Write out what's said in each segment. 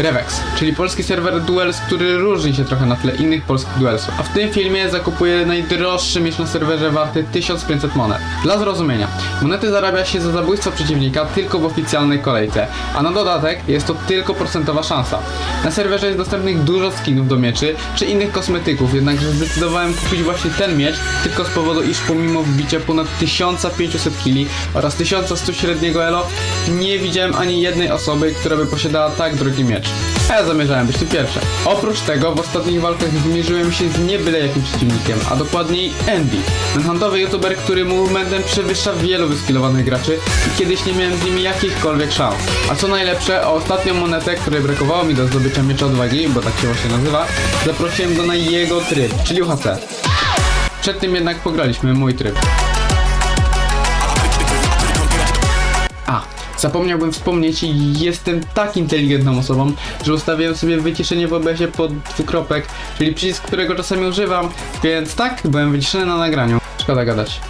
Revex, czyli polski serwer Duels, który różni się trochę na tle innych polskich duelsów. A w tym filmie zakupuję najdroższy miecz na serwerze warty 1500 monet. Dla zrozumienia, monety zarabia się za zabójstwo przeciwnika tylko w oficjalnej kolejce, a na dodatek jest to tylko procentowa szansa. Na serwerze jest dostępnych dużo skinów do mieczy czy innych kosmetyków, jednakże zdecydowałem kupić właśnie ten miecz tylko z powodu, iż pomimo wbicia ponad 1500 kili oraz 1100 średniego elo, nie widziałem ani jednej osoby, która by posiadała tak drogi miecz. A ja zamierzałem być tu pierwszy. Oprócz tego w ostatnich walkach zmierzyłem się z nie byle jakim przeciwnikiem, a dokładniej Andy. Manhuntowy youtuber, który movementem przewyższa wielu wyskilowanych graczy i kiedyś nie miałem z nimi jakichkolwiek szans. A co najlepsze, o ostatnią monetę, której brakowało mi do zdobycia miecza odwagi, bo tak się właśnie nazywa, zaprosiłem go na jego tryb, czyli UHC. Przed tym jednak pograliśmy mój tryb. Zapomniałbym wspomnieć, jestem tak inteligentną osobą, że ustawiłem sobie wyciszenie w OBS-ie pod dwukropek, czyli przycisk, którego czasami używam, więc tak, byłem wyciszony na nagraniu. Szkoda gadać.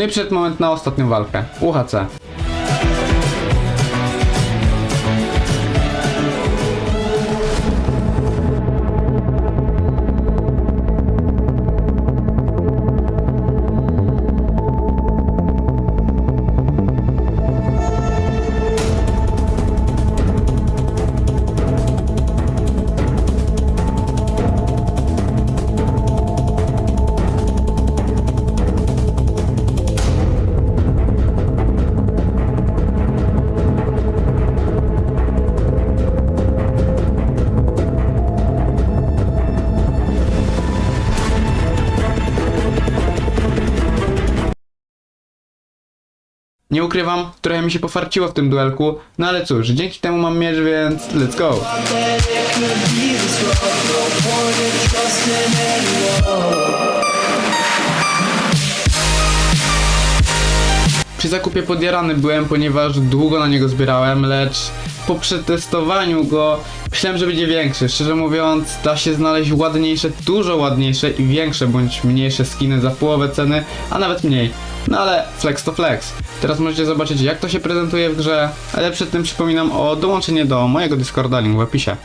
No i przed moment na ostatnią walkę. UHC. Nie ukrywam, trochę mi się pofarciło w tym duelku, no ale cóż, dzięki temu mam miecz, więc let's go. Przy zakupie podjarany byłem, ponieważ długo na niego zbierałem, lecz po przetestowaniu go myślałem, że będzie większy. Szczerze mówiąc, da się znaleźć ładniejsze, dużo ładniejsze i większe bądź mniejsze skiny za połowę ceny, a nawet mniej. No ale flex to flex. Teraz możecie zobaczyć jak to się prezentuje w grze, ale przed tym przypominam o dołączeniu do mojego Discorda, link w opisie.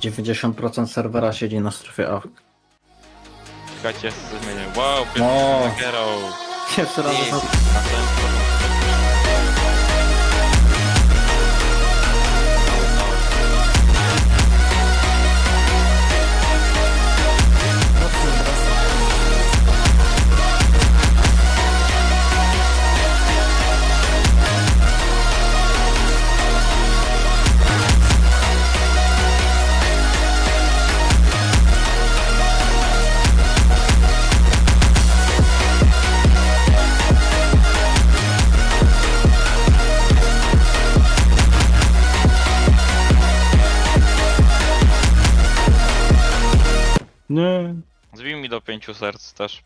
Dziewięćdziesiąt procent serwera siedzi na strefie A. Czekajcie, ja sobie zmienię. Wow, pierwszy Hero. Jeszcze raz. Następny. Nie. Zbij mi do pięciu serc też.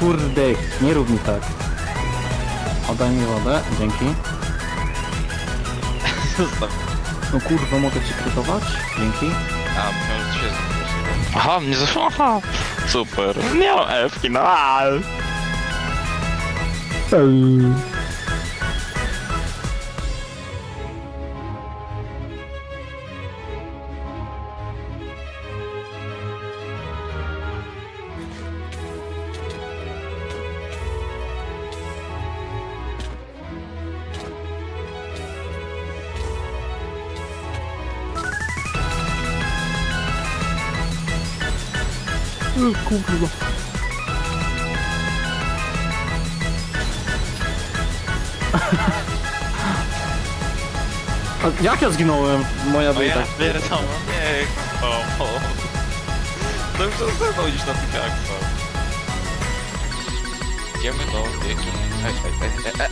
Kurde, nie rób mi tak. Oddaj mi wodę, dzięki. Zostaw. No kurwa, mogę ci krytować? Dzięki. A, myślałem, że się. Aha, mnie zeszło. Aha, super. Nie mam F-ki, no. Kurwa. A jak ja zginąłem? Moja No ja wyjda. pierdolę, nie, kurwa. No to już rozerwał niż na tych akcjach. Idziemy do wieki. Hej, hej, hej, hej.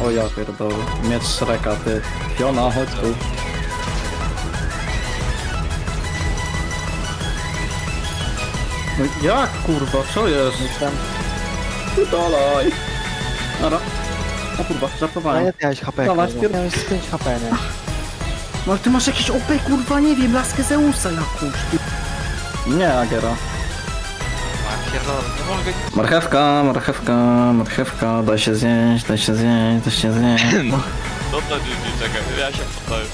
E. O ja pierdolę. Miecz Shreka, ty. Fiona, chodź tu. No jak kurwa, co jest? Wydalaj. Dobra. O kurwa, No żartowałem. nie miałeś HP, Dawaj, kurwa. spier- Miałeś z 5 HP, nie? No ale ty masz jakieś OP, kurwa, nie wiem, laskę Zeusa jakąś. ty. Nie, Agera. A, pierdolę, nie mogę... Marchewka, marchewka, marchewka, daj się zjeść, daj się zjeść, daj się zjeść. No to GG, czekaj, ja się poddaję.